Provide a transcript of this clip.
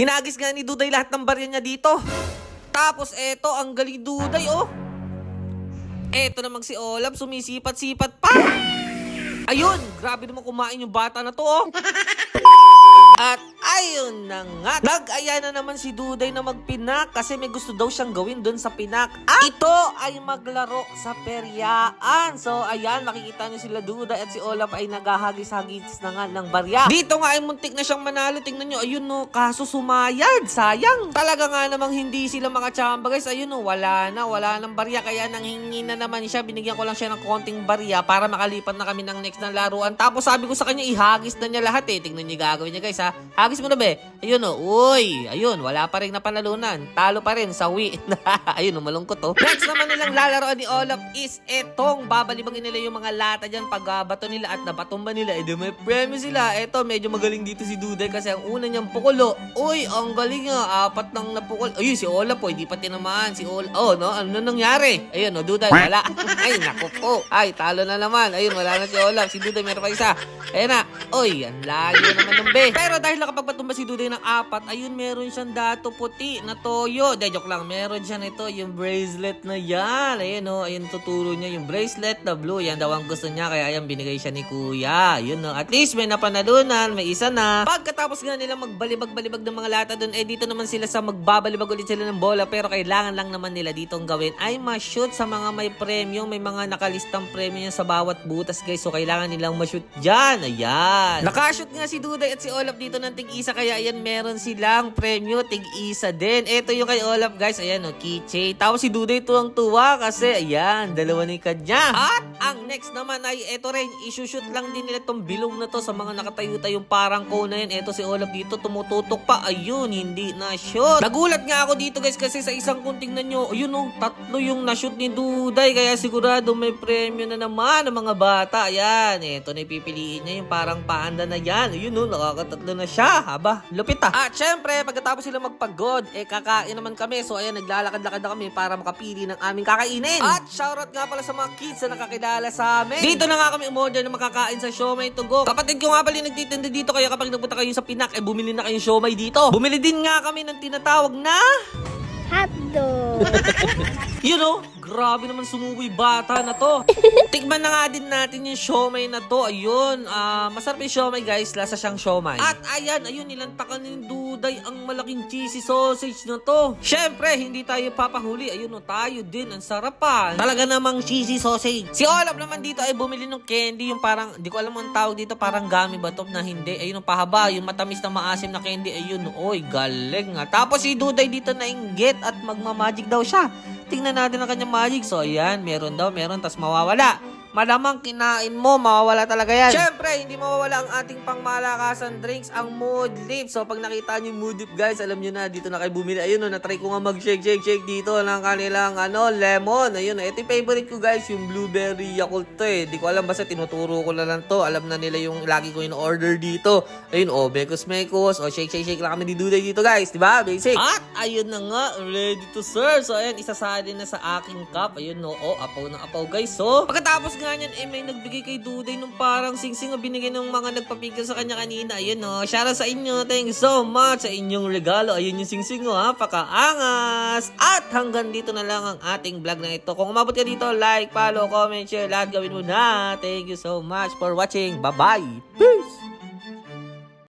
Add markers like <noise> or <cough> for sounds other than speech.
Hinagis nga ni Duday lahat ng barya niya dito. Tapos eto, ang galing Duday oh. Eto namang si Olaf, sumisipat-sipat pa. Ayun, grabe naman kumain yung bata na to oh. At ayun na nga, nag-aya na naman si Duday na magpinak kasi may gusto daw siyang gawin doon sa pinak. At ito ay maglaro sa peryaan. So ayan, makikita niyo sila Duday at si Olaf ay naghahagis-hagis na nga ng barya. Dito nga ay muntik na siyang manalo. Tingnan niyo, ayun no, kaso sumayad. Sayang. Talaga nga namang hindi sila makachamba guys. Ayun no, wala na, wala nang barya. Kaya nanghingi na naman siya. Binigyan ko lang siya ng konting barya para makalipat na kami ng next na laruan. Tapos sabi ko sa kanya, ihagis na niya lahat eh. Tingnan niyo gagawin niya guys ha. Hagis mo na be. Ayun o. Uy. Ayun. Wala pa rin napanalunan. Talo pa rin sa Wii. <laughs> Ayun o. Malungkot o. Next naman nilang lalaroan ni Olaf is etong babalibagin nila yung mga lata dyan pag ah, bato nila at nabatumba nila. Eh may premyo sila. Eto medyo magaling dito si Duday kasi ang una niyang pukulo. Uy. Ang galing nga. Apat nang napukul. Ayun si Olaf po. Hindi pa tinamaan. Si Olaf. Oh no. Ano na nangyari? Ayun o. Duday. Wala. <laughs> Ay naku po. Ay talo na naman. Ayun wala na si Olaf. Si Duday meron pa isa. Ayun na. Uy. Ang layo naman ng be. Pero dahil nakapagpatumba si Duday ng apat, ayun meron siyang dato puti na toyo. De, joke lang. Meron siya nito, yung bracelet na yan. Ayun o, ayun tuturo niya yung bracelet na blue. Yan daw ang gusto niya, kaya ayan binigay siya ni kuya. Yun no, at least may napanalunan, may isa na. Pagkatapos nga nila magbalibag-balibag ng mga lata doon, eh dito naman sila sa magbabalibag ulit sila ng bola. Pero kailangan lang naman nila ditong gawin ay ma-shoot sa mga may premyo. May mga nakalistang premyo sa bawat butas guys. So kailangan nilang ma-shoot dyan. Ayan. Nakashoot nga si Duday at si Olaf dito ng tig-isa kaya ayan meron silang premyo tig-isa din. Ito yung kay Olaf guys, ayan o, keychain. Tapos si Duday tuwang-tuwa kasi ayan, dalawa ni kanya. At ang next naman ay ito rin, isushoot lang din nila tong bilog na to sa mga nakatayo-tayong parang cone na yan. Ito si Olaf dito tumututok pa, ayun, hindi na shoot. Nagulat nga ako dito guys kasi sa isang kung tingnan nyo, ayun o, tatlo yung na-shoot ni Duday kaya sigurado may premyo na naman ng mga bata. Ayan, ito na ipipiliin niya yung parang paanda na yan. Ayun o, nakakatatlo na siya. Haba, lupit ah. At syempre, pagkatapos sila magpagod, eh kakain naman kami. So ayan, naglalakad-lakad na kami para makapili ng aming kakainin. At shoutout nga pala sa mga kids na nakakilala sa amin. Dito na nga kami umorder na makakain sa Siomay to go. Kapatid ko nga pala yung nagtitinda dito kaya kapag nagpunta kayo sa Pinak, eh bumili na kayong Siomay dito. Bumili din nga kami ng tinatawag na... Hotdog. <laughs> You know, grabe naman sumukoy bata na to. <laughs> Tikman na nga din natin yung siomay na to. Ayun, ah masarap yung siomay guys. Lasa siyang siomay. At ayan, ayun, nilantakan ni Duday ang malaking cheesy sausage na to. Syempre, hindi tayo papahuli. Ayun, no, tayo din. Ang sarap pa. Talaga namang cheesy sausage. Si Olaf naman dito ay bumili ng candy. Yung parang, di ko alam ang tawag dito. Parang gummy ba to na hindi. Ayun, yung pahaba. Yung matamis na maasim na candy. Ayun, oy, galing nga. Tapos si Duday dito na inggit at magmamagic daw siya. Tingnan natin ang kanyang magic. So, ayan, meron daw, meron, tas mawawala. Malamang kinain mo, mawawala talaga yan. Siyempre, hindi mawawala ang ating pangmalakasan drinks, ang mood lip. So, pag nakita niyo yung mood lip, guys, alam niyo na, dito na kayo bumili. Ayun, no, na-try ko nga mag-shake, shake, shake dito ng kanilang, ano, lemon. Ayun, no, ito yung favorite ko, guys, yung blueberry Yakult to, eh. Di ko alam, basta tinuturo ko na lang to. Alam na nila yung lagi ko yung order dito. Ayun, oh, Bekos Mekos, oh, shake, shake, shake lang kami ni Duday dito, guys. Di ba? Basic. At, ayun na nga, ready to serve. So, ayan, isasalin na sa aking cup. Ayun, no, oh, apaw na apaw, guys. So, pagkatapos nga niyan, eh, may nagbigay kay Duday nung parang singsing na binigay ng mga nagpapigil sa kanya kanina. Ayun, no, shoutout sa inyo. Thank you so much sa inyong regalo. Ayun yung singsing, oh, ha, pakaangas. At hanggang dito na lang ang ating vlog na ito. Kung umabot ka dito, like, follow, comment, share, lahat gawin mo na. Thank you so much for watching. Bye-bye.